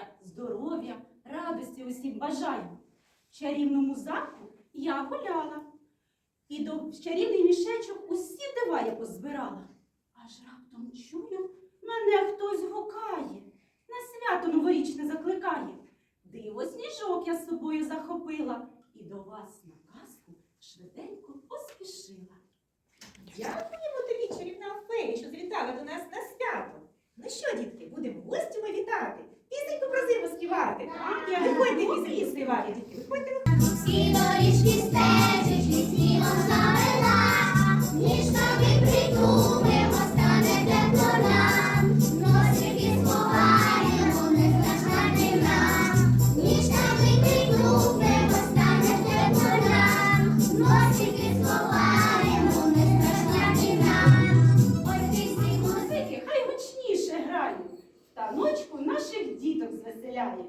Щастя, здоров'я, радості усім бажаю. В чарівному замку я гуляла. І до чарівний мішечок усі дива я позбирала. Аж раптом чую, мене хтось гукає, на свято новорічне закликає. Диво сніжок я з собою захопила і до вас на казку швиденько поспішила. Дякуємо тобі, чарівна фея, що завітала до нас на свято. Ну що, дітки, будемо гостями вітати. Пісеньку про зиму співати. Виходьте пісеньки співати, дітки, виходьте. Всі доріжки стежечки снігом замела, ніжками притулимо, стане тепло нам, носики сховаємо, не страшна зима. Ніжками притулимо, стане тепло нам, носики сховаємо, не страшна зима. Ой, ти Музики хай гучніше грають, та ночку наших діток звеселяє.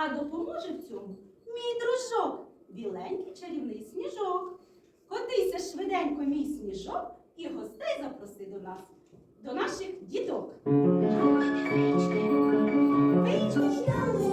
А допоможе в цьому мій дружок, біленький чарівний сніжок. Котися швиденько, мій сніжок, і гостей запроси до нас, до наших діток. Стояли у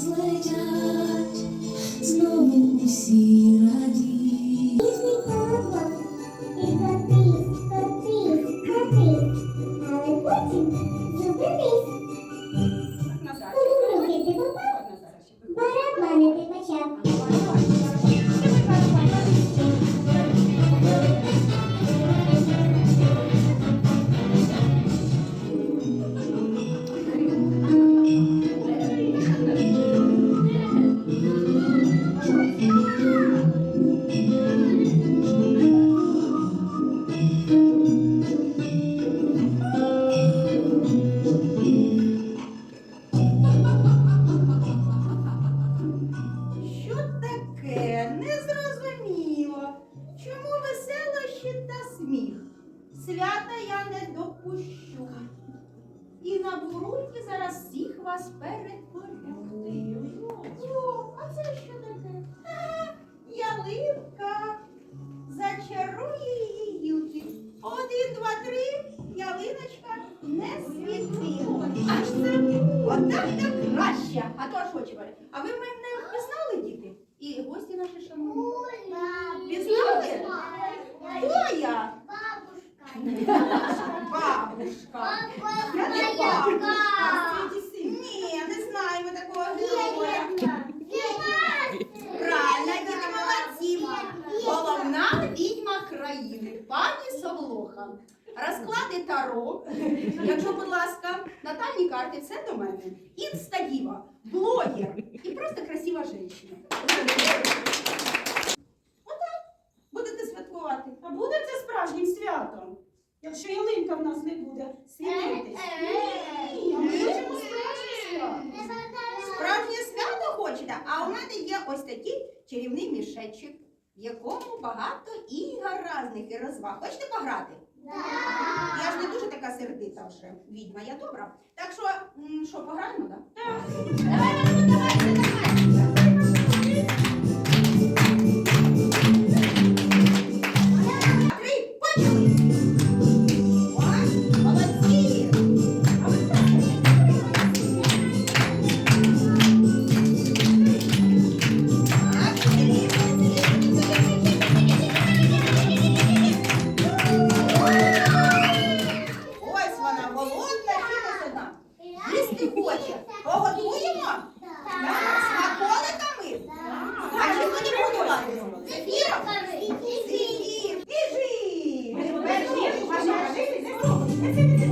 Злетять, І зараз всіх вас перетворю. О, а це що таке? Та, ялинка. Зачарує її гілки. Один, два, три, ялиночка не світила. Аж це так краще. А то ж чекали? Відьма країни, пані Совлоха. Розклади таро, якщо, будь ласка, натальні карти, все до мене. Інстадіва, блогер і просто красива жінка. Отак будете святкувати. А буде це справжнім святом? Якщо ялинка в нас не буде світитись. Ні, ми хочемо справжнє свято. Справжнє свято хочете, а у мене є ось такий чарівний мішечок, в якому багато ігор різних і розваг. Хочете пограти? Я ж не дуже така сердита вже відьма, я добра. Так що, що, пограємо, так? Да? Thank you.